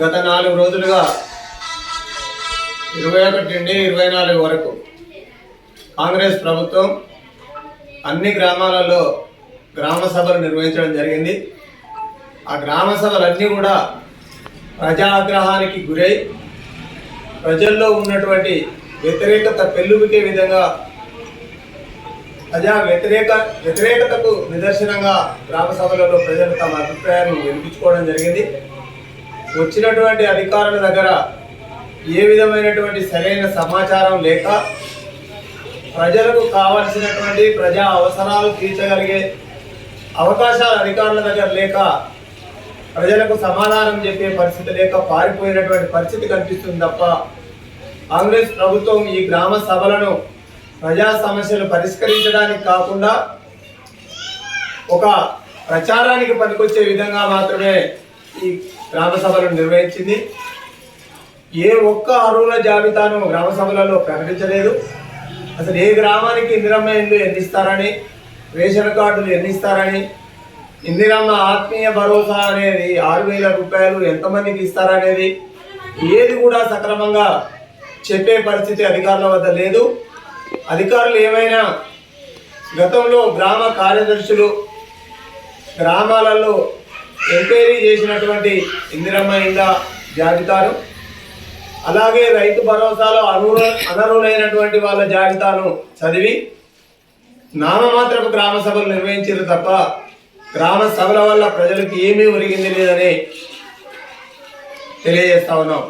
గత నాలుగు రోజులుగా ఇరవై ఒకటి నుండి ఇరవై నాలుగు వరకు కాంగ్రెస్ ప్రభుత్వం అన్ని గ్రామాలలో గ్రామ సభలు నిర్వహించడం జరిగింది. ఆ గ్రామ సభలన్నీ కూడా ప్రజాగ్రహానికి గురై ప్రజల్లో ఉన్నటువంటి వ్యతిరేకత పెళ్ళుబికే విధంగా ప్రజా వ్యతిరేక వ్యతిరేకతకు నిదర్శనంగా గ్రామ సభలలో ప్రజలు తమ అభిప్రాయాన్ని వినిపించుకోవడం జరిగింది. వచ్చినటువంటి అధికారుల దగ్గర ఏ విధమైనటువంటి సరైన సమాచారం లేక ప్రజలకు కావలసినటువంటి ప్రజా అవసరాలు తీర్చగలిగే అవకాశాలు అధికారుల దగ్గర లేక ప్రజలకు సమాధానం చెప్పే పరిస్థితి లేక పారిపోయినటువంటి పరిస్థితి కనిపిస్తుంది తప్ప కాంగ్రెస్ ప్రభుత్వం ఈ గ్రామ సభలను ప్రజా సమస్యలు పరిష్కరించడానికి కాకుండా ఒక ప్రచారానికి పనికొచ్చే విధంగా మాత్రమే ఈ గ్రామ సభలు నిర్వహించింది. ఏ ఒక్క అరువుల జాబితాను గ్రామ సభలలో ప్రకటించలేదు. అసలు ఏ గ్రామానికి ఇందిరమ్మ ఇల్లు ఎన్నిస్తారని రేషన్ కార్డులు ఎన్నిస్తారని ఇందిరమ్మ ఆత్మీయ భరోసా అనేది ఆరు వేల రూపాయలు ఎంతమందికి ఇస్తారనేది ఏది కూడా సక్రమంగా చెప్పే పరిస్థితి అధికారుల వద్ద లేదు. అధికారులు ఏమైనా గతంలో గ్రామ కార్యదర్శులు గ్రామాలలో ఎంక్వైరీ చేసినటువంటి ఇందిరమ్మ ఇండా జాబితాను అలాగే రైతు భరోసాలో అనూ అనర్హులైనటువంటి వాళ్ళ జాబితాను చదివి నామమాత్రపు గ్రామ సభలు నిర్వహించారు తప్ప గ్రామ సభల వల్ల ప్రజలకు ఏమీ ఒరిగింది లేదని తెలియజేస్తా ఉన్నాం.